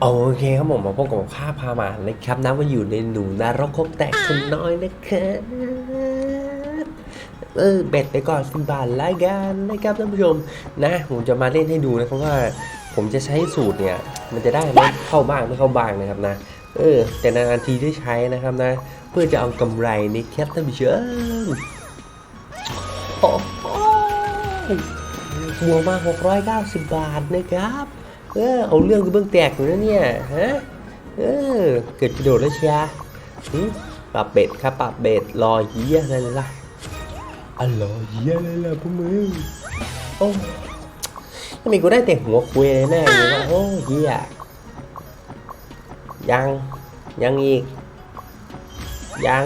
โอเคครับผมมาพบกับข้าพามานะครับนะว่าอยู่ในหนูนรกคบแตกคนน้อยนะครับเออเบ็ดไปก่อนสิบบาทละกันนะครับท่านผู้ชมนะผมจะมาเล่นให้ดูนะครับว่า ผมจะใช้สูตรเนี่ย มันจะได้ไหมเข้าบ้างไม่เข้าบ้างนะครับนะเออ แต่นานทีได้ใช้นะครับนะ เพื่อจะเอากำไรนี่ครับท่านผู้ชมโอ้โหบวกมา690 บาทนะครับ เออเอาเรื่องกูเบิ่งแตกอยู่นะเนี่ยฮะเออเกิดประโดดแล้วเชียร์หึปรับเบ็ดครับปรับเบ็ดรอเฮียอะไรล่ะอ๋อรอเฮียอะไรล่ะพวกมึงโอ้ทำไมกูได้แต่หัวคุยแน่ๆเลยว่าโอ้เฮียยังยังอีกยัง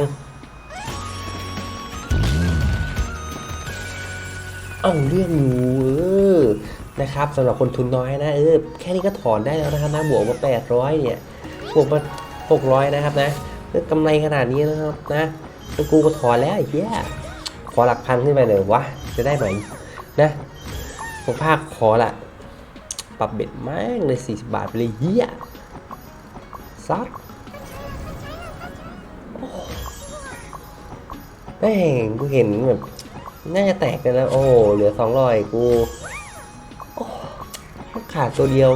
เอาเรื่องอยู่เออ นะครับสำหรับคนทุนน้อยนะเออแค่นี้ก็ถอนได้แล้วนะครับนะบวกมา 800 เนี่ยบวกมา 600 นะครับนะกำไรขนาดนี้นะครับนะกูก็ถอนแล้วไอ้เหี้ยขอหลักพันขึ้นไปเลยวะจะได้ไหมนะผมภาคขอละปรับเบ็ดแม่งเลย 40 บาทไปเลยเหี้ยซัดโอ้แม่งกูเห็นแบบน่าจะแตกเลยนะโอ้เหลือ200กู ขาดตัวเดียว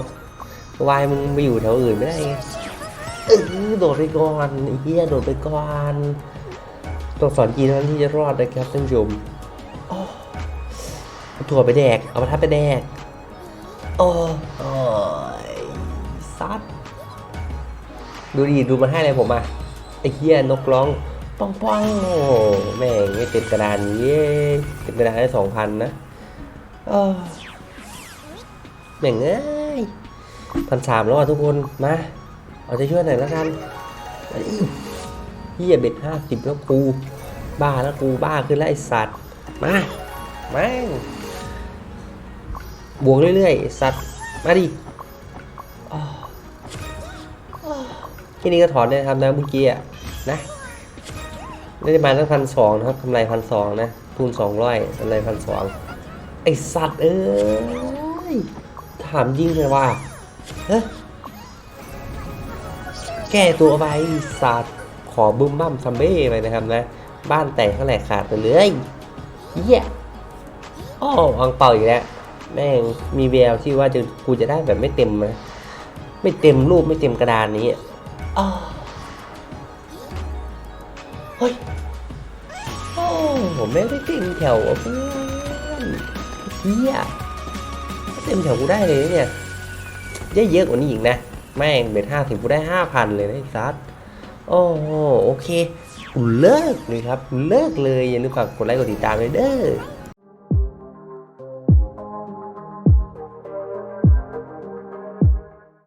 วายมึงไปอยู่แถวอื่นไม่ได้เออโดดไปก่อนไอ้เหี้ยโดดไปก่อนตัวสอนกีเท่านั้นที่จะรอดนะครับท่านผู้ชมเอาถั่วไปแดก เอามาทับไปแดกโอ้โอ้ยซัดดูดิดูมันให้อะไรผมอะไอ้เหี้ยนกร้องป้องป้องโอ้แม่งไม่เต็มกระดานเย้เต็มกระดานได้สองพันนะเออ แม่งเอ้ยพันสามแล้วอะทุกคน มา เอาใจช่วยหน่อยแล้วกันเฮียเบ็ดห้าสิบแล้วกู บ้าแล้วกูบ้าขึ้นแล้วไอสัตว์ มาแม่งบวกเรื่อยๆ สัตว์ มาดิอ้าวอ้าวแค่นี้ก็ถอนได้นะครับนะเมื่อกี้อะนะได้ประมาณตั้งพันสองนะครับกำไรพันสองนะทุนสองร้อยกำไรพันสองไอสัตว์เอ้ย ถามยิ่งเลยว่าฮ้ยแก้ตัวไปสัตว์ขอบึ้มบั้มซัมเบ้ไปนะครับนะ บ้านแตกเท่าไหร่ขาดไปเลยเหี้ยอ้ออังเป่าอีกแล้ว แม่งมีแววที่ว่าจะกูจะได้แบบไม่เต็มนะไม่เต็มรูปไม่เต็มกระดานนี้อ้อเฮ้ยโอ้ผมไม่ได้เต็มแถวเพื่อนเฮีย เต็มแถวกูได้เลยเนี่ยเยอะเยอะกว่านี้อีกนะ แม่งเบ็ดห้าถึงกูได้ห้าพันเลยนะไอ้ซัดโอ้โหโอเคกูเลิกเลยครับกูเลิกเลยอย่าลืมฝากกดไลค์กดติดตามเลยเด้อ